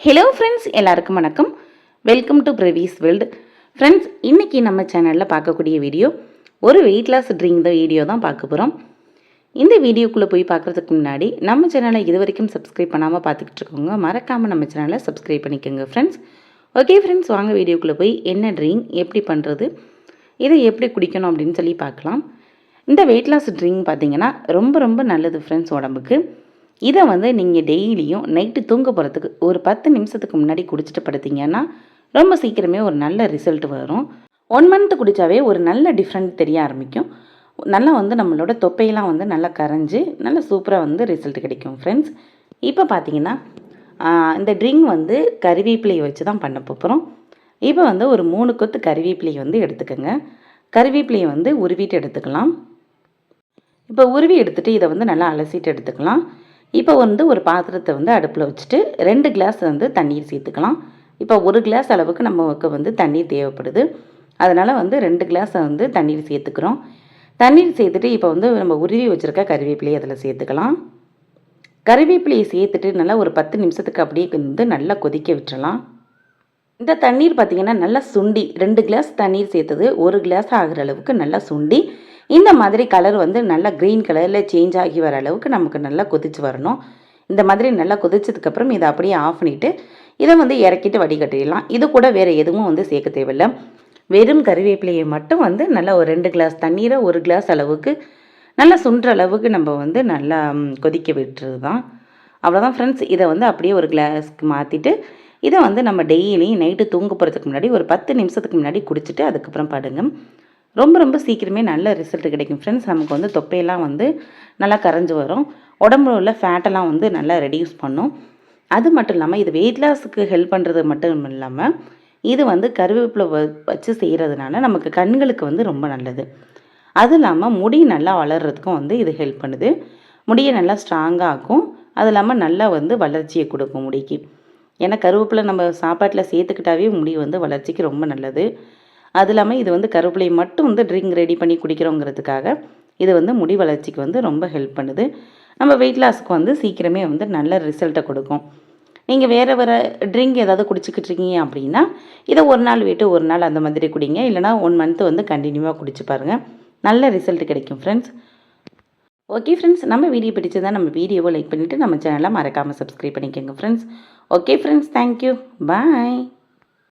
Hello friends எல்லாருக்கும் வணக்கம். Welcome to பிரவீஸ் வேர்ல்டு ஃப்ரெண்ட்ஸ் இன்றைக்கி நம்ம சேனலில் பார்க்கக்கூடிய வீடியோ ஒரு வெயிட் லாஸ் ட்ரிங்க் வீடியோ தான் பார்க்க போகிறோம் இந்த வீடியோக்குள்ளே போய் பார்க்குறதுக்கு முன்னாடி நம்ம சேனலை இது வரைக்கும் சப்ஸ்கிரைப் பண்ணாமல் பார்த்துக்கிட்டு இருக்கோங்க மறக்காமல் நம்ம சேனலை சப்ஸ்கிரைப் பண்ணிக்கோங்க ஃப்ரெண்ட்ஸ் ஓகே ஃப்ரெண்ட்ஸ் வாங்க வீடியோக்குள்ளே போய் என்ன ட்ரிங்க் எப்படி பண்ணுறது இதை எப்படி குடிக்கணும் அப்படின்னு சொல்லி பார்க்கலாம். இந்த வெயிட் லாஸ் ட்ரிங்க் பார்த்தீங்கன்னா ரொம்ப ரொம்ப நல்லது ஃப்ரெண்ட்ஸ் உடம்புக்கு. இதை வந்து நீங்கள் டெய்லியும் நைட்டு தூங்க போகிறதுக்கு ஒரு பத்து நிமிஷத்துக்கு முன்னாடி குடிச்சிட்டு படுத்தீங்கன்னா ரொம்ப சீக்கிரமே ஒரு நல்ல ரிசல்ட் வரும். ஒன் மந்த் குடித்தாவே ஒரு நல்ல டிஃப்ரெண்ட் தெரிய ஆரம்பிக்கும். நல்லா வந்து நம்மளோட தொப்பையெல்லாம் வந்து நல்லா கரைஞ்சி நல்லா சூப்பராக வந்து ரிசல்ட் கிடைக்கும் ஃப்ரெண்ட்ஸ் இப்போ பார்த்தீங்கன்னா இந்த ட்ரிங்க் வந்து கருவேப்பிலையை வச்சு தான் பண்ண போகிறோம் இப்போ வந்து ஒரு மூணு கொத்து கருவேப்பிலையை வந்து எடுத்துக்கோங்க. கருவேப்பிலையை வந்து உருவிட்டு எடுத்துக்கலாம். இப்போ உருவி எடுத்துகிட்டு இதை வந்து நல்லா அலசிட்டு எடுத்துக்கலாம். இப்போ வந்து ஒரு பாத்திரத்தை வந்து அடுப்பில் வச்சுட்டு ரெண்டு கிளாஸ் வந்து தண்ணீர் சேர்த்துக்கலாம். இப்போ ஒரு கிளாஸ் அளவுக்கு நமக்கு வந்து தண்ணீர் தேவைப்படுது. அதனால் வந்து ரெண்டு கிளாஸ் வந்து தண்ணீர் சேர்த்துக்கிறோம். தண்ணீர் சேர்த்துட்டு இப்போ வந்து நம்ம உருவி வச்சுருக்க கருவேப்பிலையை அதில் சேர்த்துக்கலாம். கருவேப்பிலையை சேர்த்துட்டு நல்லா ஒரு பத்து நிமிஷத்துக்கு அப்படியே வந்து நல்லா கொதிக்க விட்டுறலாம். இந்த தண்ணீர் பார்த்திங்கன்னா நல்லா சுண்டி ரெண்டு கிளாஸ் தண்ணீர் சேர்த்தது ஒரு கிளாஸ் ஆகிற அளவுக்கு நல்லா சுண்டி இந்த மாதிரி கலர் வந்து நல்லா க்ரீன் கலரில் சேஞ்ச் ஆகி வர அளவுக்கு நமக்கு நல்லா கொதிச்சு வரணும். இந்த மாதிரி நல்லா கொதிச்சதுக்கப்புறம் இதை அப்படியே ஆஃப் பண்ணிவிட்டு இதை வந்து இறக்கிட்டு வடிகட்டிடலாம். இது கூட வேறு எதுவும் வந்து சேர்க்க தேவையில்லை. வெறும் கறிவேப்பிலையை மட்டும் வந்து நல்லா ஒரு ரெண்டு கிளாஸ் தண்ணீரை ஒரு கிளாஸ் அளவுக்கு நல்லா சுன்ற அளவுக்கு நம்ம வந்து நல்லா கொதிக்க விட்டுறது தான் அவ்வளோதான் ஃப்ரெண்ட்ஸ் இதை வந்து அப்படியே ஒரு கிளாஸ்க்கு மாற்றிட்டு இதை வந்து நம்ம டெய்லியும் நைட்டு தூங்க போகிறதுக்கு முன்னாடி ஒரு பத்து நிமிஷத்துக்கு முன்னாடி குடிச்சிட்டு அதுக்கப்புறம் படுங்க. ரொம்ப ரொம்ப சீக்கிரமே நல்ல ரிசல்ட் கிடைக்கும். ஃப்ரெண்ட்ஸ் நமக்கு வந்து தொப்பையெல்லாம் வந்து நல்லா கரைஞ்சி வரும். உடம்புல உள்ள ஃபேட்டெல்லாம் வந்து நல்லா ரெடியூஸ் பண்ணும். அது மட்டும் இல்லாமல் இது வெயிட் லாஸுக்கு ஹெல்ப் பண்ணுறது மட்டும் இல்லாமல் இது வந்து கருவேப்பிலை வ- வச்சு செய்கிறதுனால நமக்கு கண்களுக்கு வந்து ரொம்ப நல்லது. அது இல்லாமல் முடி நல்லா வளர்கிறதுக்கும் வந்து இது ஹெல்ப் பண்ணுது. முடியை நல்லா ஸ்ட்ராங்காக ஆக்கும். அது இல்லாமல் நல்லா வந்து வளர்ச்சியை கொடுக்கும் முடிக்கு. ஏன்னா கருவேப்பிலை நம்ம சாப்பாட்டில் சேர்த்துக்கிட்டாவே முடி வந்து வளர்ச்சிக்கு ரொம்ப நல்லது. அது இல்லாமல் இது வந்து கருவேப்பிலை மட்டும் வந்து ட்ரிங்க் ரெடி பண்ணி குடிக்கிறோங்கிறதுக்காக இது வந்து முடி வளர்ச்சிக்கு வந்து ரொம்ப ஹெல்ப் பண்ணுது. நம்ம வெயிட் லாஸ்க்கு வந்து சீக்கிரமே வந்து நல்ல ரிசல்ட்டை கொடுக்கும். நீங்கள் வேறு வேறு ட்ரிங்க் ஏதாவது குடிச்சிக்கிட்டு இருக்கீங்க அப்படின்னா இதை ஒரு நாள் விட்டு ஒரு நாள் அந்த மாதிரி குடிங்க. இல்லைனா ஒன் மந்த் வந்து கண்டினியூவாக குடிச்சு பாருங்கள் நல்ல ரிசல்ட் கிடைக்கும் ஃப்ரெண்ட்ஸ் ஓகே ஃப்ரெண்ட்ஸ் நம்ம வீடியோ பிடிச்சதா நம்ம வீடியோவை லைக் பண்ணிவிட்டு நம்ம சேனலை மறக்காமல் சப்ஸ்கிரைப் பண்ணிக்கோங்க friends okay friends thank you bye